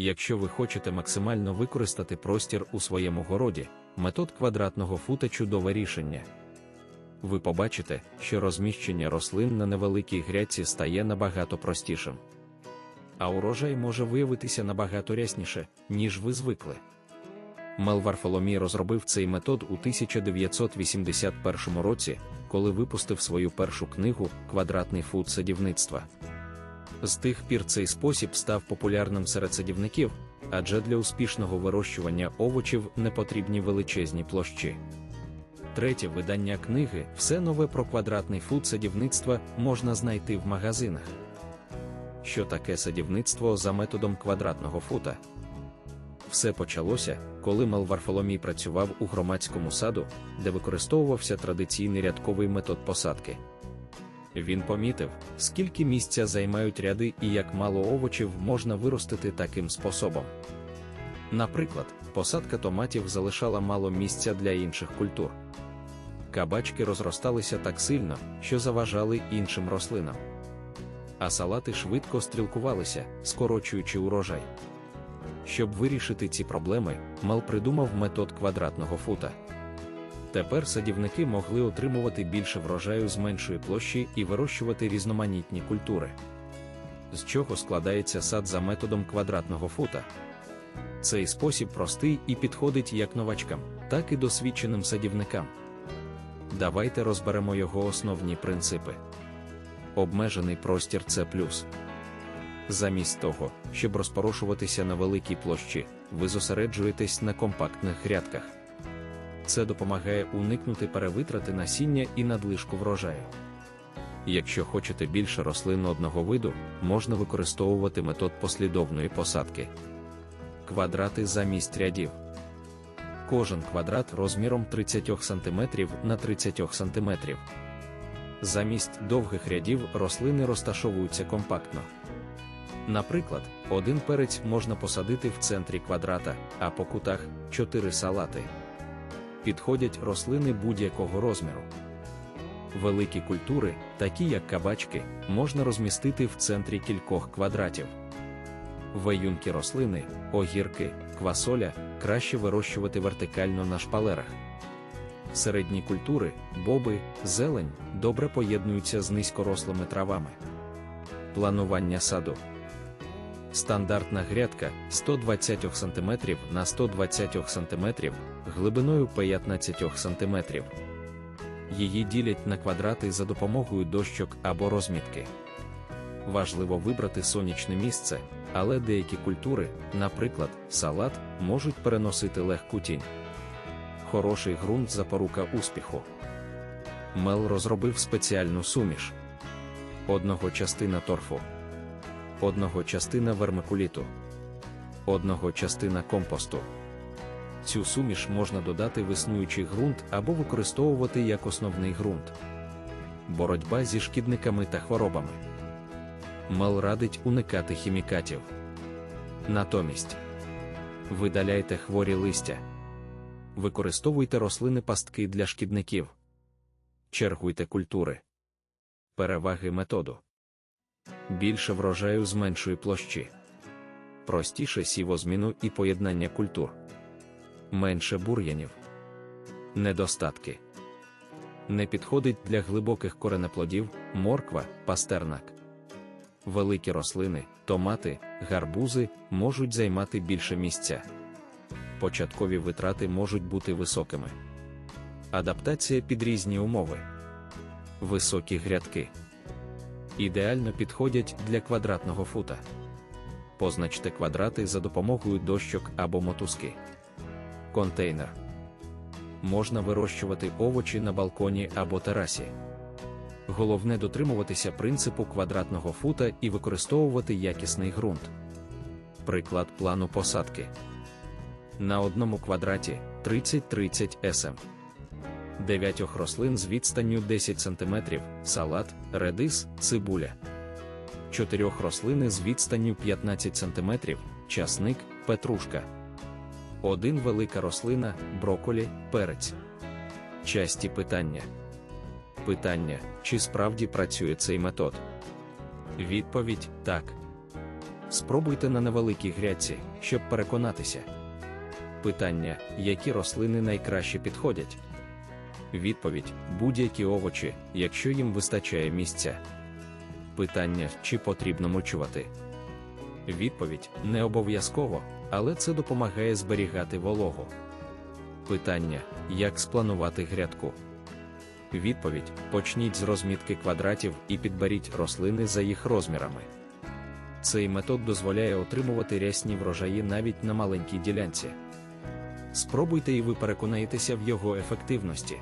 Якщо ви хочете максимально використати простір у своєму городі, метод квадратного фута чудове рішення. Ви побачите, що розміщення рослин на невеликій грядці стає набагато простішим. А урожай може виявитися набагато рясніше, ніж ви звикли. Мел Варфоломій розробив цей метод у 1981 році, коли випустив свою першу книгу Квадратний фут садівництва. З тих пір цей спосіб став популярним серед садівників, адже для успішного вирощування овочів не потрібні величезні площі. Третє видання книги Все нове про квадратний фут садівництва можна знайти в магазинах. Що таке садівництво за методом квадратного фута? Все почалося, коли Мел Варфоломій працював у громадському саду, де використовувався традиційний рядковий метод посадки. Він помітив, скільки місця займають ряди і як мало овочів можна виростити таким способом. Наприклад, посадка томатів залишала мало місця для інших культур. Кабачки розросталися так сильно, що заважали іншим рослинам. А салати швидко стрілкувалися, скорочуючи урожай. Щоб вирішити ці проблеми, Мал придумав метод квадратного фута. Тепер садівники могли отримувати більше врожаю з меншої площі і вирощувати різноманітні культури. З чого складається сад за методом квадратного фута? Цей спосіб простий і підходить як новачкам, так і досвідченим садівникам. Давайте розберемо його основні принципи. Обмежений простір це плюс. Замість того, щоб розпорошуватися на великій площі, ви зосереджуєтесь на компактних грядках. Це допомагає уникнути перевитрати насіння і надлишку врожаю. Якщо хочете більше рослин одного виду, можна використовувати метод послідовної посадки. Квадрати замість рядів. Кожен квадрат розміром 30 см на 30 см. Замість довгих рядів рослини розташовуються компактно. Наприклад, один перець можна посадити в центрі квадрата, а по кутах 4 салати. Підходять рослини будь-якого розміру. Великі культури, такі як кабачки, можна розмістити в центрі кількох квадратів. Веюнкі рослини, огірки, квасоля краще вирощувати вертикально на шпалерах. Середні культури, боби, зелень добре поєднуються з низькорослими травами. Планування саду. Стандартна грядка 120 см на 120 см глибиною 15 см. Її ділять на квадрати за допомогою дощок або розмітки. Важливо вибрати сонячне місце, але деякі культури, наприклад, салат, можуть переносити легку тінь. Хороший ґрунт запорука успіху. Мел розробив спеціальну суміш. Одного частина торфу, одного частина вермикуліту, одного частина компосту. Цю суміш можна додати в існуючий ґрунт або використовувати як основний ґрунт. Боротьба зі шкідниками та хворобами. Мел радить уникати хімікатів. Натомість видаляйте хворі листя. Використовуйте рослини пастки для шкідників. Чергуйте культури. Переваги методу. Більше врожаю з меншої площі. Простіше сівозміну і поєднання культур. Менше бур'янів. Недостатки. Не підходить для глибоких коренеплодів, морква, пастернак. Великі рослини, томати, гарбузи можуть займати більше місця. Початкові витрати можуть бути високими. Адаптація під різні умови. Високі грядки. Ідеально підходять для квадратного фута. Позначте квадрати за допомогою дощок або мотузки. Контейнер. Можна вирощувати овочі на балконі або терасі. Головне дотримуватися принципу квадратного фута і використовувати якісний ґрунт. Приклад плану посадки. На одному квадраті 30-30 см. Дев'ятьох рослин з відстанню 10 см, салат, редис, цибуля. Чотирьох рослини з відстанню 15 см, часник, петрушка. Один велика рослина, броколі, перець. Часті питання. Питання, чи справді працює цей метод? Відповідь так. Спробуйте на невеликій грядці, щоб переконатися. Питання, які рослини найкраще підходять? Відповідь: будь-які овочі, якщо їм вистачає місця. Питання, чи потрібно мульчувати? Відповідь не обов'язково, але це допомагає зберігати вологу. Питання, як спланувати грядку? Відповідь: почніть з розмітки квадратів і підберіть рослини за їх розмірами. Цей метод дозволяє отримувати рясні врожаї навіть на маленькій ділянці. Спробуйте і ви переконаєтеся в його ефективності.